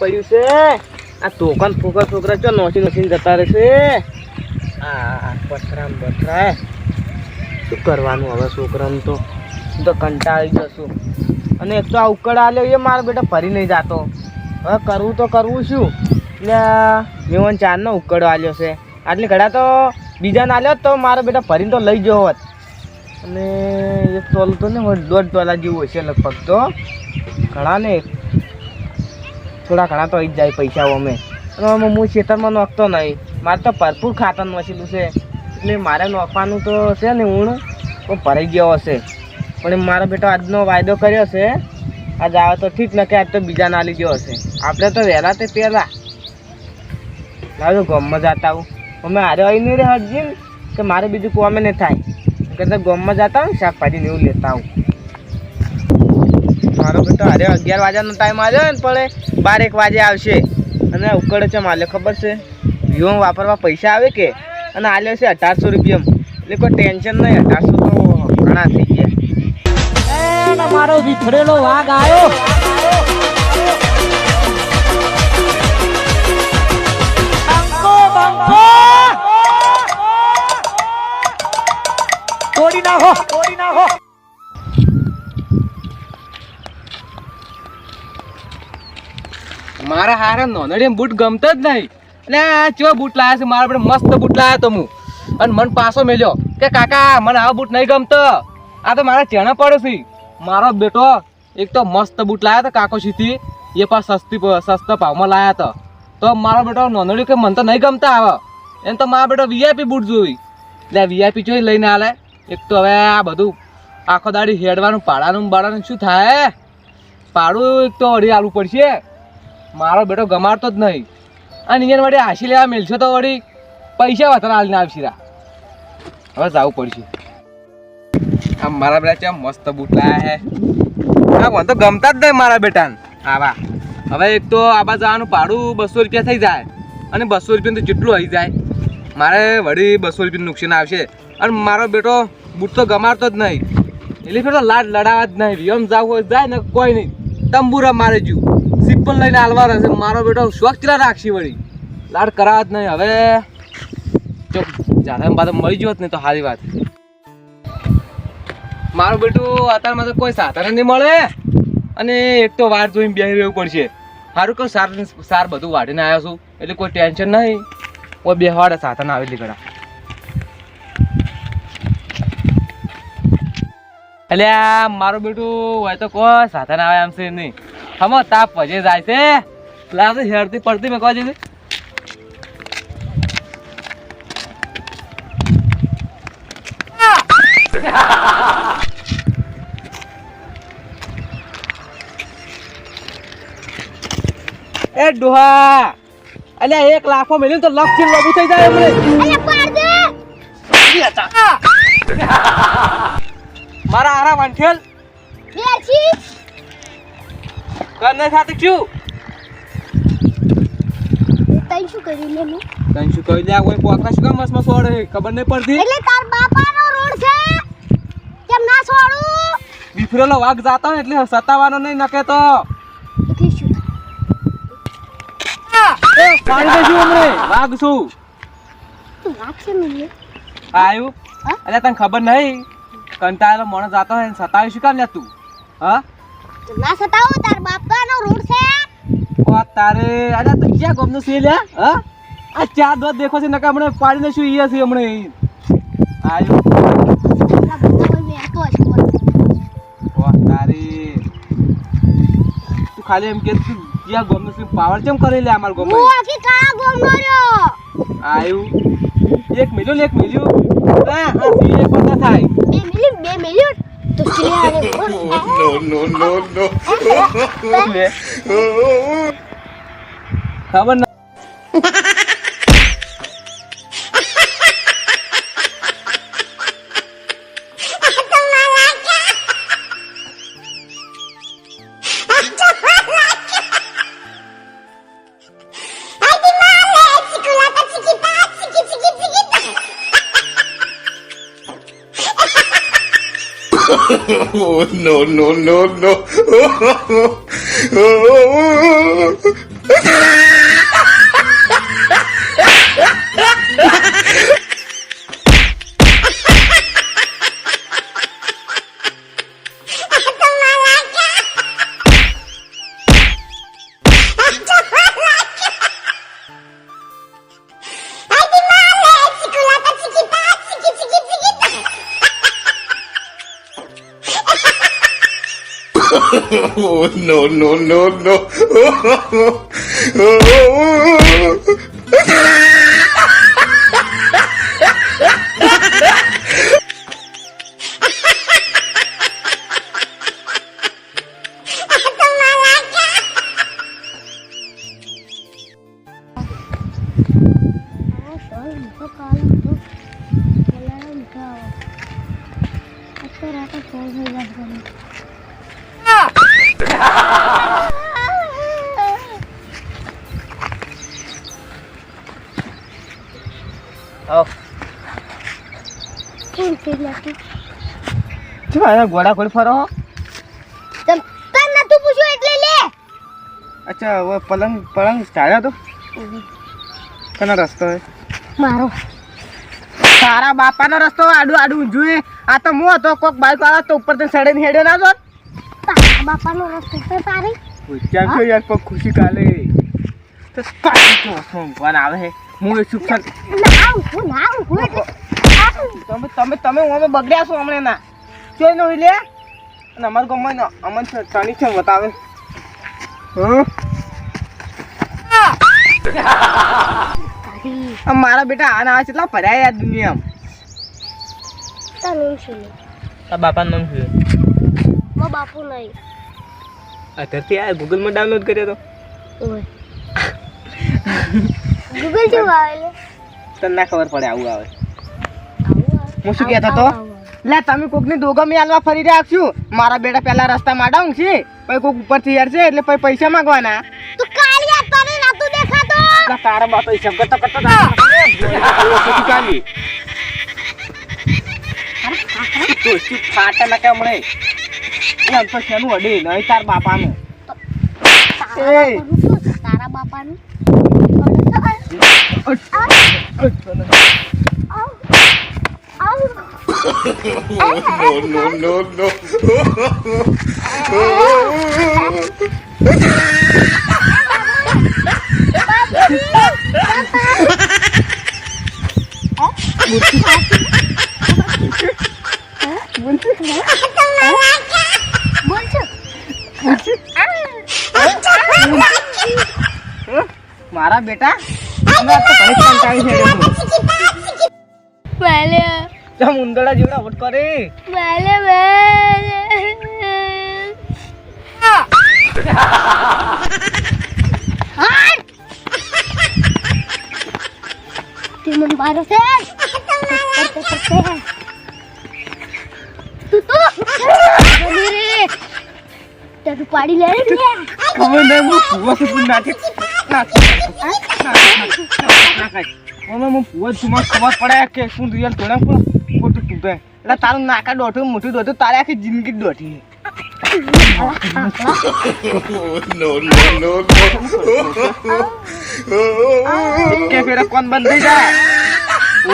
પડ્યું છે. આ તોકન ફોકર છોકરા ચો નોસી નોસીને જતા રહેશે. આ પથરામ બથરા શું કરવાનું હવે છોકરાનું તો? હું તો કંટાળી જશું અને એક તો આ ઉકળ આલ્યો એ મારો બેટા ફરી નહીં જાતો. હવે કરવું તો કરવું શું? એટલે મેવન ચારનો ઉકળો આલ્યો છે. આટલી ઘડા તો બીજાને આલ્યો તો મારો બેટા ફરીને તો લઈ જવો હોત. અને એક તોલ તો ને હોય દોઢ તોલા જેવું હશે લગભગ તો. ઘણા ને થોડા ઘણા તો આવી જ જાય પૈસાઓ અમે. અને હું ખેતરમાં નોખતો નહીં. મારે તો ભરપૂર ખાતર નોચેલું છે. એટલે મારે નોખવાનું તો છે ને ઊણ તો ભરાઈ ગયો હશે. પણ મારો બેટો આજનો વાયદો કર્યો છે. આજ આવે તો ઠીક ન આજ તો બીજા ના લીધો હશે. આપણે તો વહેલા તે પહેલાં. લાવજો ગમમાં જતા આવું. અમે હારે આવી નહીં રે હટજી ને કે મારે બીજું કોમે નહીં થાય. કરતા ગમમાં જતા ને શાકભાજી ને એવું લેતા આવું. મારો બેટો હારે અગિયાર વાગ્યાનો ટાઈમ આવ્યો ને, પણ બાર એક વાગે આવશે. અને ઉકળે છે માલ્યો ખબર છે? વિવો વાપરવા પૈસા આવે કે? અને આલ્યો છે અઢારસો રૂપિયા એટલે કોઈ ટેન્શન નહીં, અઢારસો તો ઘણા થઈ ગયા. મારો વિખરેલો વાઘ આવ્યો તોડી નાખો તોડી નાખો. મારા હારા નોંધણી બૂટ ગમતો જ નહીં. એટલે ચેવા બૂટ લાયા છે? મારા આપણે મસ્ત બૂટ લાયા તો હું. અને મન પાછો મેલ્યો કે, કાકા, મને આ બૂટ નહીં ગમતો. આ તો મારા ચેણા પડે છે મારો બેટો, એક તો મસ્ત બૂટ લાયા હતા કાકો સીધી. એ પણ સસ્તી સસ્તા ભાવમાં લાયા હતા તો મારો બેટો નોંધણી કે મને તો નહીં ગમતા આવે એમ તો મારો બેટો વીઆઈપી બૂટ જોઈ. એટલે વીઆઈપી જોઈ લઈને આલે. એક તો હવે આ બધું આખો દાડી હેડવાનું, પાડાનું બાળાનું શું થાય? પાડું, એક તો અઢી આલવું પડશે. મારો બેટો ગમાડતો જ નહીં. અને ઇન્ડિયન વળી હાસી લેવા મેલશો તો વળી પૈસા વધારે હાલીને આવશીરા હવે જવું પડશે. આ મારા બેટા ચા મસ્ત બૂટ લાયા હે? આ મને તો ગમતા જ નહીં મારા બેટાને. આવા. હવે એક તો આબા જવાનું ભાડું બસો રૂપિયા થઈ જાય. અને બસો રૂપિયાનું તો જેટલું આવી જાય. મારે વળી બસો રૂપિયાનું નુકસાન આવશે. અને મારો બેટો બૂટ તો ગમાડતો જ નહીં. એટલે ફેર તો લાડ લડાવા જ નહીં. વિયમ જાવ હોય જાય ને કોઈ નહીં. તંબુરા મારે જુ સિમ્પલ લઈને હાલવા રહેશે મારો બેટો શોખ ચલા રાખશી વળી? લાડ કરાવત નહીં. હવે જો જાતે બાદ મળી જોત ને તો સારી વાત. મારું બેટું અત્યારમાં તો કોઈ સાધન નહીં મળે. અને એક તો વાર જોઈને બેસી રહેવું પડશે. સારું કહું, સાર સાર બધું વાઢીને આવ્યા છું. એટલે કોઈ ટેન્શન નહીં. કોઈ બેહવાડે સાધન આવેલી ઘડા એટલે આ મારું બેટું હોય તો કો સાથે ના આવે એમ છે નહીં. હમો તાપ પછી જાય છે. લાગે હેરતી પડતી મેં કહો છે એ ડોહા અલ્યા એક લાખો મેલ્યું તો લક્ષથી લોબુ થઈ જાય એમણે મારા આરા વાંઠેલ? કરને સાથે શું? તઈ શું કહી લ્યા કોઈ પોકરા શું કામ મસ્ત ઓડે ખબર નહીં પડતી? એટલે તાર બાપાનો રોડ છે. કેમ ના છોડું બિફરેલો વાઘ જાતો એટલે સતાવાનો નહીં નકે તો એટલે શું એ પાડી દેશું હમણે વાઘ તું રાખશે મને. આયુ અરે તને ખબર નહીં? કંટાળેલો મોણસ જાતો ને સતાવી શું કામ લે તું? હા? ના સતાવો તાર બાપાનો રોડ છે. ઓ તારે અરે તું ક્યાં ગમનું છે લે હા? આ ચાર દોત દેખો છે નકા હમણે પાડીને શું ઈએ છે હમણે આયુ. ઓ તારે. તું ખાલી એમ કે તું ક્યાં ગમનું છે પાવર કેમ કરી લે અમાર ગમે હું આખી કા ગોમનો રહ્યો? આયુ. એક મિલ્યું ને એક મિલ્યું. હા આ સીએ પણ ના થાય. બે મિલિયન બે મિલિયન તો ચિયારે બોલ લે. ખબર ના oh no no no no Oh, no, no, no, no. Oh, oh, oh, શું આ ઘોડા કોઈ ફરો? તન નતું પૂછ્યું એટલે લે. અચ્છા હવે પલંગ પલંગ ચાલ્યા તો? કનો રસ્તો હે? મારો. તારા બાપાનો રસ્તો આડું આડું ઊંધું આ તો હું હતો કોક બાઈક આવે તો ઉપરથી સડે હેડ્યો ના જો તારા બાપાનો રસ્તો છે તારી. ક્યાં છો યાર કોક ખુશી કાલે. તો પાછી તો આવે હે. હું એ એટલે તમે તમે તમે અમે બગડ્યા છો હમણાં ના. જોઈ નો લે અને અમારું ગામમાં અમન તણી છે બતાવે. મારા બેટા આના આવે કેટલા ભર્યા યાર દુનિયામાં. આ બાપાનું નામ શું મો બાપુ નહીં અત્યારથી આ ગૂગલમાં ડાઉનલોડ કર્યો તો. ઓય. ગૂગલ જેવું આવે તને ના ખબર પડે આવું આવે. હું શું કહેતો તો લે તમે કોકની દોગમી હાલવા ફરી રહ્યા છું. મારા બેટા પહેલા રસ્તા માડાઉં છે. પછી કોક ઉપરથી યાર છે એટલે પછી પૈસા માંગવાના. તો કાલી આ તને નતું દેખાતો. ના તારા બાપા હિસાબ કરતા કરતા તા. કાલી. તો શું ફાટે ના કે હમણે? એમ તો શેનું અડે નહીં તાર બાપાનું. તારા. બાપાનું શું છે? તારા બાપાનું આવું. Oh, મારા બેટા આજ તો ઘણી કંટાળી છે. મેલે ચમ ઉંદરડા જેવડા વટ કરે મેલે હાટ મને મારો છે તું તો રે પાડી લે રે ખબર નહીં હું નાખી ખબર પડે કે શું રિયલ થોડા પણ ખોટું એટલે તારું નાકા દોઠું મોટું દોઢું તારે આખી જિંદગી no. કે ફેરે કોણ બંધ થઈ જાય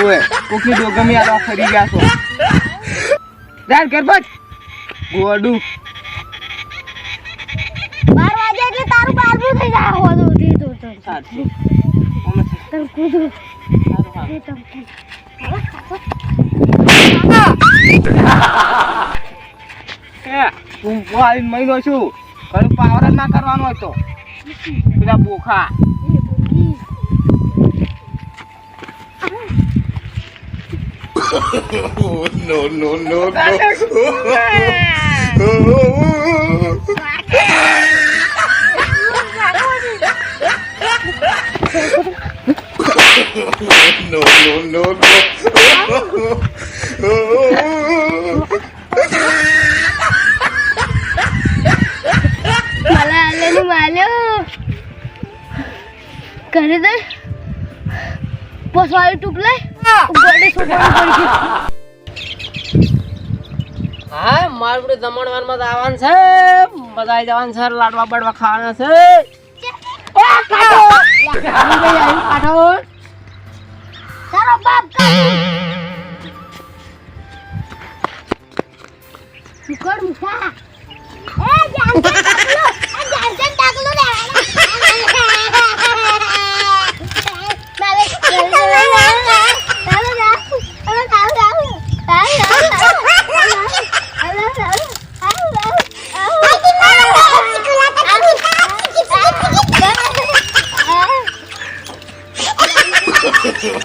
ઓએ કોકની દોગમી આવા ફરી ગયા છો જાર બસ ગોડું બાર વાગે એટલે તારું બારમું થઈ જાય હો તો દી તો તો સાચું તમ કૂદું સારું એ હું આવીને મહિનો છું ઘર પાવર ના કરવાનો હતો પેલા બોખા no, no, no, no. no, no, no, no. Malalo, malo. Kare dai. Paswal tuple. Body sopan કરી હા માર બધું જમણવારમાં આવવાનું છે મજા આવી જવાનું છે લાડવા બડવા ખાવાના છે કાઢો કાઢો તારો બાપ મુકડ મુકા એ જાન ટાકલો એ જાન ટાકલો રે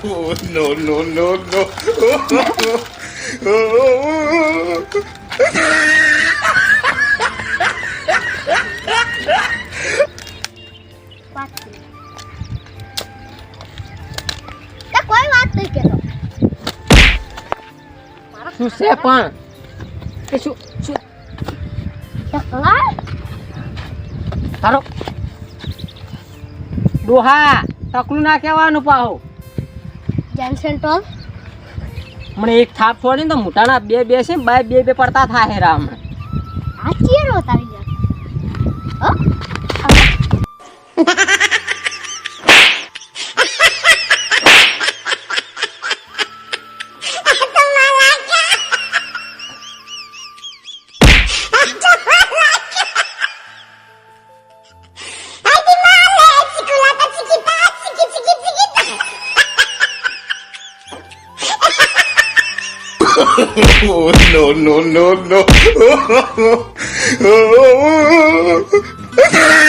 Oh, no, no, no, no. Oh. કોઈ વાત નહીં કેતો શું છે પણ? એ શું શું? તારો ડોહા ટકલું ના પાહો. જેન્સન ટોલ મને એક થાપ છોડીને તો મોટાના બે બે છે બાય બે બે પડતા થાય હમણાં આ ચીરો તારી યાર. Oh, no, no, no, no.